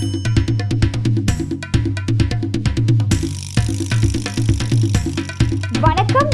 Thank you.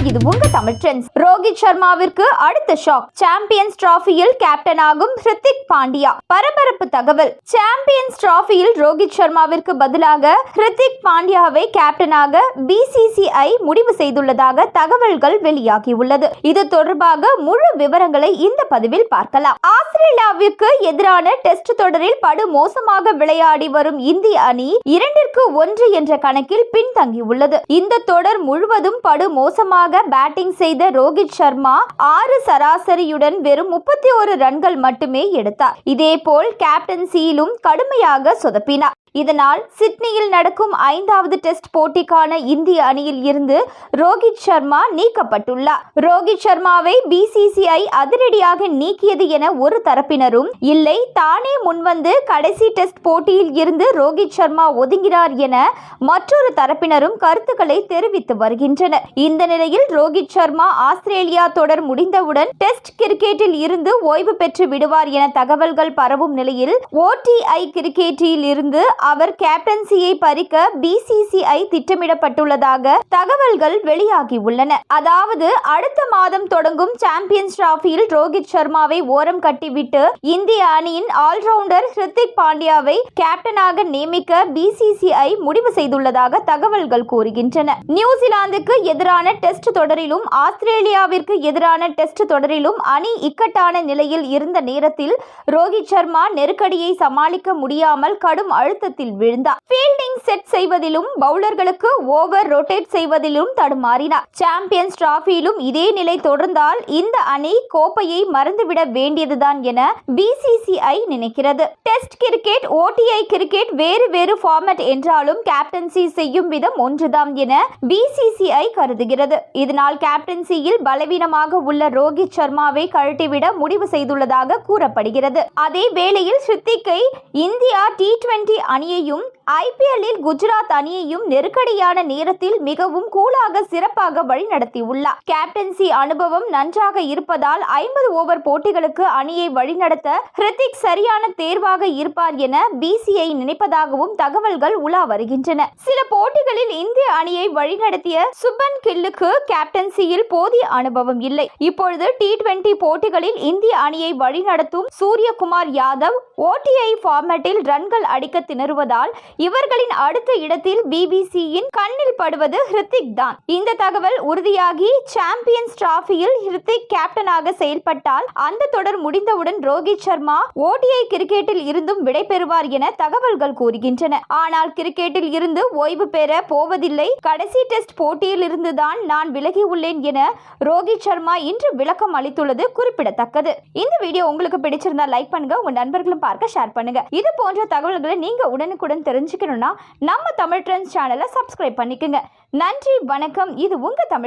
இது உங்க Tamil trends Rohit சர்மாவிற்கு அடுத்த ஷாக் சாம்பியன்ஸ் டிராஃபியில் கேப்டன் ஆகும் ஹிருத்திக் பாண்டியா. பரபரப்பு தகவல். சாம்பியன்ஸ் டிராஃபியில் ரோஹித் சர்மாவிற்கு பதிலாக ஹிருத்திக் பாண்டியாவை கேப்டனாக பிசிசிஐ முடிவு செய்துள்ளதாக தகவல்கள் வெளியாகியுள்ளது. இது தொடர்பாக முழு விவரங்களை இந்த பதிவில் பார்க்கலாம். ஆஸ்திரேலியாவிற்கு எதிரான டெஸ்ட் தொடரில் படு மோசமாக விளையாடி வரும் இந்திய அணி இரண்டிற்கு ஒன்று என்ற கணக்கில் பின்தங்கியுள்ளது. இந்த தொடர் முழுவதும் படு மோசமாக பேட்டிங் செய்த ரோஹித் சர்மா ஆறு சராசரியுடன் வெறும் முப்பத்தி ஒரு ரன்கள் மட்டுமே எடுத்தார். இதேபோல் கேப்டன்சியிலும் கடுமையாக சொதப்பினார். இதனால் சிட்னியில் நடக்கும் ஐந்தாவது டெஸ்ட் போட்டிக்கான இந்திய அணியில் இருந்து ரோஹித் சர்மா நீக்கப்பட்டுள்ளார். ரோஹித் சர்மாவை பிசிசிஐ அதிரடியாக நீக்கியது என ஒரு தரப்பினரும் இல்லை தானே முன்வந்து கடைசி டெஸ்ட் போட்டியில் இருந்து ரோஹித் சர்மா ஒதுங்கினார் என மற்றொரு தரப்பினரும் கருத்துக்களை தெரிவித்து வருகின்றனர். இந்த நிலையில் ரோஹித் சர்மா ஆஸ்திரேலியா தொடர் முடிந்தவுடன் டெஸ்ட் கிரிக்கெட்டில் இருந்து ஓய்வு பெற்று விடுவார் என தகவல்கள் பரவும் நிலையில் ஓடிஐ கிரிக்கெட்டில் இருந்து அவர் கேப்டன்சியை பறிக்க பிசிசிஐ திட்டமிடப்பட்டுள்ளதாக தகவல்கள் வெளியாகியுள்ளன. அதாவது அடுத்த மாதம் தொடங்கும் சாம்பியன்ஸ் டிராஃபியில் ரோஹித் சர்மாவை ஓரம் கட்டிவிட்டு இந்திய அணியின் ஆல்ரவுண்டர் ஹிருத்திக் பாண்டியாவை கேப்டனாக நியமிக்க பிசிசிஐ முடிவு செய்துள்ளதாக தகவல்கள் கூறுகின்றன. நியூசிலாந்துக்கு எதிரான டெஸ்ட் தொடரிலும் ஆஸ்திரேலியாவிற்கு எதிரான டெஸ்ட் தொடரிலும் அணி இக்கட்டான நிலையில் இருந்த நேரத்தில் ரோஹித் சர்மா நெருக்கடியை சமாளிக்க முடியாமல் கடும் அழுத்த அழுத்தத்தில் விழுந்தார் ஃபீல்டிங் செட் செய்வதிலும் பவுலர்களுக்கு ஓவர் ரொட்டேட் செய்வதிலும் தடுமாறினார். சாம்பியன்ஸ் டிராஃபியிலும் இதே நிலை தொடர்ந்தால் இந்த அணி கோப்பையை மறந்துவிட வேண்டியதுதான் என பிசிசிஐ நினைக்கிறது. டெஸ்ட் கிரிக்கெட் ஓடிஐ கிரிக்கெட் வேறு வேறு ஃபார்மட் என்றாலும் கேப்டன்சி செய்யும் விதம் ஒன்றுதான் என பிசிசிஐ கருதுகிறது. இதனால் கேப்டன்சியில் பலவீனமாக உள்ள ரோஹித் சர்மாவை கழட்டிவிட முடிவு செய்துள்ளதாக கூறப்படுகிறது. அதே வேளையில் ஹிருத்திக்கை இந்தியா டி டுவெண்டி அணியையும் ஐபிஎல்லில் குஜராத் அணியையும் நெருக்கடியான நேரத்தில் மிகவும் கூலாக சிறப்பாக வழிநடத்தியுள்ளார். கேப்டன்சி அனுபவம் நன்றாக இருப்பதால் ஐம்பது ஓவர் போட்டிகளுக்கு அணியை வழிநடத்த ஹிருத்திக் சரியான தேர்வாக இருப்பார் என பிசிஐ நினைப்பதாகவும் தகவல்கள் உலா வருகின்றன. சில போட்டிகளில் இந்திய அணியை வழிநடத்திய சுபன் கில்லுக்கு கேப்டன்சியில் போதிய அனுபவம் இல்லை. இப்பொழுது டி டுவெண்டி போட்டிகளில் இந்திய அணியை வழிநடத்தும் சூரியகுமார் யாதவ் ஓடிஐ ஃபார்மேட்டில் ரன்கள் அடிக்க திணறுவதால் இவர்களின் அடுத்த இடத்தில் பிபிசியின் கண்ணில் படுவது ஹிருத்திக் தான். இந்த தகவல் உறுதியாகி சாம்பியன்ஸ் டிராஃபியில் ஹிருத்திக் கேப்டனாக செயல்பட்டால் அந்த தொடர் முடிந்தவுடன் ரோஹித் சர்மா ஓடிஐ கிரிக்கெட்டில் இருந்தும் விடை பெறுவார் என தகவல்கள் கூறுகின்றன. ஆனால் கிரிக்கெட்டில் இருந்து ஓய்வு பெற போவதில்லை. கடைசி டெஸ்ட் போட்டியில் இருந்துதான் நான் விலகி உள்ளேன் என ரோஹித் சர்மா இன்று விளக்கம் அளித்துள்ளது குறிப்பிடத்தக்கது. இந்த வீடியோ உங்களுக்கு பிடிச்சிருந்தா லைக் பண்ணுங்க உங்க நண்பர்களும் பார்க்க ஷேர் பண்ணுங்க. இது போன்ற தகவல்களை நீங்க உடனுக்குடன் தெரிந்து தெரிஞ்சுக்கணும்னா நம்ம தமிழ் ட்ரெண்ட்ஸ் சேனலை சப்ஸ்கிரைப் பண்ணிக்கோங்க. நன்றி வணக்கம். இது உங்க தமிழ்